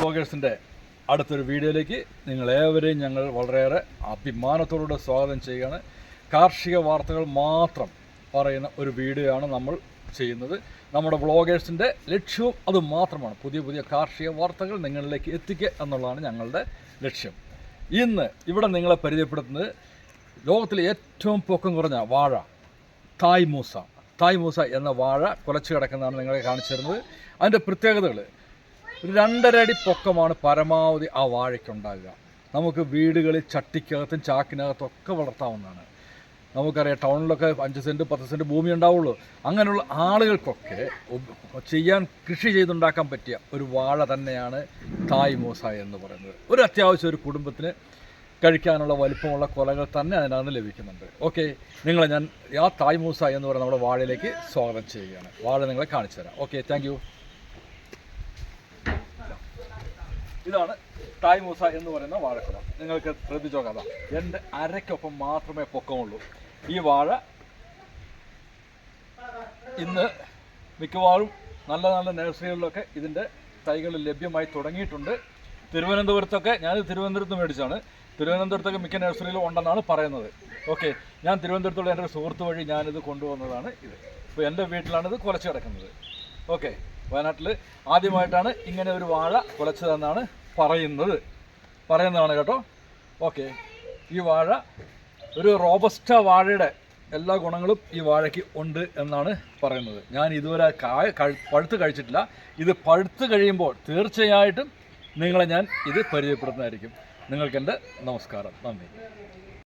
ബ്ലോഗേഴ്സിന്റെ അടുത്തൊരു വീഡിയോയിലേക്ക് നിങ്ങളേവരെയും ഞങ്ങൾ വളരെയേറെ അഭിമാനത്തോടുകൂടെ സ്വാഗതം ചെയ്യുകയാണ്. കാർഷിക വാർത്തകൾ മാത്രം പറയുന്ന ഒരു വീഡിയോ ആണ് നമ്മൾ ചെയ്യുന്നത്. നമ്മുടെ വ്ളോഗേഴ്സിന്റെ ലക്ഷ്യവും അത് മാത്രമാണ്. പുതിയ പുതിയ കാർഷിക വാർത്തകൾ നിങ്ങളിലേക്ക് എത്തിക്കുക എന്നുള്ളതാണ് ഞങ്ങളുടെ ലക്ഷ്യം. ഇന്ന് ഇവിടെ നിങ്ങളെ പരിചയപ്പെടുത്തുന്നത് ലോകത്തിലെ ഏറ്റവും പൊക്കം കുറഞ്ഞ വാഴ തായ്മൂസ. തായ്മൂസ എന്ന വാഴ കുലച്ചു കിടക്കുന്നതാണ് നിങ്ങളെ കാണിച്ചു തരുന്നത്. അതിന്റെ പ്രത്യേകതകൾ ഒരു രണ്ടര അടി പൊക്കമാണ് പരമാവധി ആ വാഴയ്ക്കുണ്ടാകുക നമുക്ക് വീടുകളിൽ ചട്ടിക്കകത്തും ചാക്കിനകത്തും ഒക്കെ വളർത്താവുന്നതാണ്. നമുക്കറിയാം ടൗണിലൊക്കെ അഞ്ച് സെന്റ് പത്ത് സെന്റ് ഭൂമി ഉണ്ടാവുള്ളൂ. അങ്ങനെയുള്ള ആളുകൾക്കൊക്കെ ചെയ്യാൻ കൃഷി ചെയ്തുണ്ടാക്കാൻ പറ്റിയ ഒരു വാഴ തന്നെയാണ് തായ് മൂസ എന്ന് പറയുന്നത്. ഒരു അത്യാവശ്യം ഒരു കുടുംബത്തിന് കഴിക്കാനുള്ള വലിപ്പമുള്ള കൊലകൾ തന്നെ അതിനകത്ത് ലഭിക്കുന്നുണ്ട്. ഓക്കെ നിങ്ങളെ ഞാൻ ആ തായ് മൂസ എന്ന് പറയുന്ന നമ്മുടെ വാഴയിലേക്ക് സ്വാഗതം ചെയ്യുകയാണ്. വാഴ നിങ്ങളെ കാണിച്ചു തരാം. ഓക്കെ താങ്ക് ഇതാണ് തായ്മൂസ എന്ന് പറയുന്ന വാഴക്കുല നിങ്ങൾക്ക് ശ്രദ്ധിച്ചോ കഥ. എന്റെ അരയ്ക്കൊപ്പം മാത്രമേ പൊക്കമുള്ളൂ. ഈ വാഴ ഇന്ന് മിക്കവാറും നല്ല നല്ല നഴ്സറികളിലൊക്കെ ഇതിന്റെ തൈകൾ ലഭ്യമായി തുടങ്ങിയിട്ടുണ്ട്. തിരുവനന്തപുരത്തൊക്കെ ഞാൻ തിരുവനന്തപുരത്ത് മേടിച്ചാണ്. തിരുവനന്തപുരത്തൊക്കെ മിക്ക നഴ്സറിയിലും ഉണ്ടെന്നാണ് പറയുന്നത്. ഓക്കെ ഞാൻ തിരുവനന്തപുരത്തുള്ള എന്റെ ഒരു സുഹൃത്ത് വഴി ഞാനിത് കൊണ്ടുവന്നതാണ് ഇത്. ഇപ്പോൾ എന്റെ വീട്ടിലാണ് ഇത് കുലച്ച് കിടക്കുന്നത്. ഓക്കെ വയനാട്ടിൽ ആദ്യമായിട്ടാണ് ഇങ്ങനെ ഒരു വാഴ കുലച്ചതെന്നാണ് പറയുന്നത്. പറയുന്നതാണ് കേട്ടോ. ഓക്കെ. ഈ വാഴ ഒരു റോബസ്റ്റ വാഴയുടെ എല്ലാ ഗുണങ്ങളും ഈ വാഴയ്ക്ക് ഉണ്ട് എന്നാണ് പറയുന്നത്. ഞാൻ ഇതുവരെ കായ പഴുത്ത് കഴിച്ചിട്ടില്ല. ഇത് പഴുത്ത് കഴിയുമ്പോൾ തീർച്ചയായിട്ടും നിങ്ങളെ ഞാൻ ഇത് പരിചയപ്പെടുന്നതായിരിക്കും നിങ്ങൾക്കെന്റെ നമസ്കാരം. നന്ദി.